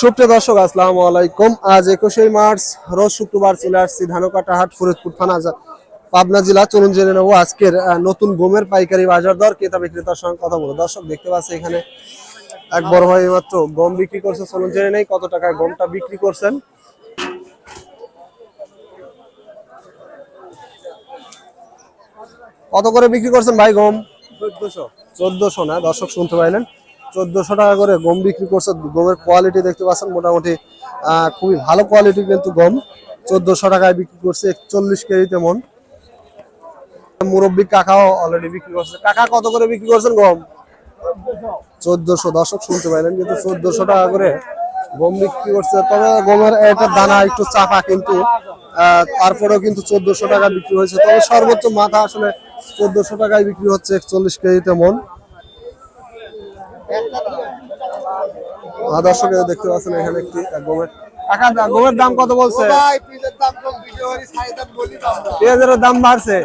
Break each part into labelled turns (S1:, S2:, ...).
S1: সুপ্রিয় দর্শক, আসসালামু আলাইকুম। আজ একুশে মার্চ, রোজ শুক্রবার চলে আসছি ধানকাটা হাট, ফরিদপুর থানা পাবনা জেলা। চলুন জেনে নেব আজকের নতুন গমের পাইকারি বাজার দর, ক্রেতা বিক্রেতার সঙ্গে কথা বলব। দর্শক, দেখতে পাচ্ছি এখানে এক বড় ভাই মাত্র গম বিক্রি করছে। চলুন জেনে নেই কত টাকায় গমটা বিক্রি করছেন। কত করে বিক্রি করছেন ভাই গম? চোদ্দশো। চোদ্দশো না, দর্শক শুনতে পাইলেন। চোদ্দশো টাকা করে গম বিক্রি করছে। গমের কোয়ালিটি দেখতে পাচ্ছেন মোটামুটি খুবই ভালো কোয়ালিটি কিন্তু গম। চোদ্দশো টাকায় বিক্রি করছে একচল্লিশ কেজিতে মন। মুরব্বী কাকাও অলরেডি বিক্রি করছে। কাকা কত করে বিক্রি করছেন গম? চোদ্দশো। দর্শক শুনতে পাইলেন কিন্তু চোদ্দশো টাকা করে গম বিক্রি করছে। তবে গমের এটা দানা একটু চাপা কিন্তু তারপরেও কিন্তু চোদ্দশো টাকা বিক্রি হয়েছে। তবে সর্বোচ্চ মাথা আসলে চোদ্দশো টাকায় বিক্রি হচ্ছে একচল্লিশ কেজিতে মন। আহ, দর্শক দেখতে পাচ্ছেন এখানে একটি গমের কাকা দাম কত বলছে? পেঁয়াজের দাম বাড়ছে।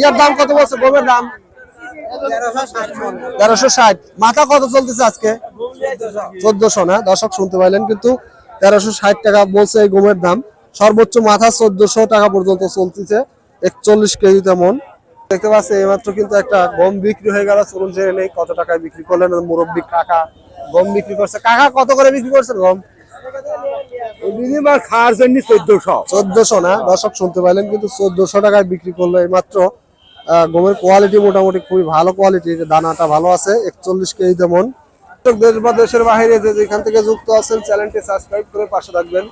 S1: ইয়ার দাম কত বলছে? গমের দাম? তেরোশো ষাট। মাথা কত চলতেছে আজকে? চোদ্দশো না? দর্শক শুনতে পাইলেন কিন্তু তেরোশো ষাট টাকা বলছে এই গমের দাম। সর্বোচ্চ মাথা চোদ্দশো টাকা পর্যন্ত চলতেছে। একচল্লিশ কেজি তেমন দেখতে পাচ্ছি এইমাত্র কিন্তু একটা গম বিক্রি হয়ে গেল। চলুন জেনে নেই কত টাকায় বিক্রি করলেন মুরব্বী কাকা। গম বিক্রি করছে। কাকা কত করে বিক্রি করছেন গম?
S2: খাওয়ার জন্য চোদ্দশো।
S1: চোদ্দশো না? দর্শক শুনতে পাইলেন কিন্তু চোদ্দশো টাকায় বিক্রি করল এই মাত্র গমের কোয়ালিটি মোটামুটি খুবই ভালো কোয়ালিটি দানাটা ভালো আছে একচল্লিশ কেজি তেমন দেশ বা দেশের বাইরে যে যেখান থেকে যুক্ত আছেন চ্যানেলটি সাবস্ক্রাইব করে পাশে থাকবেন।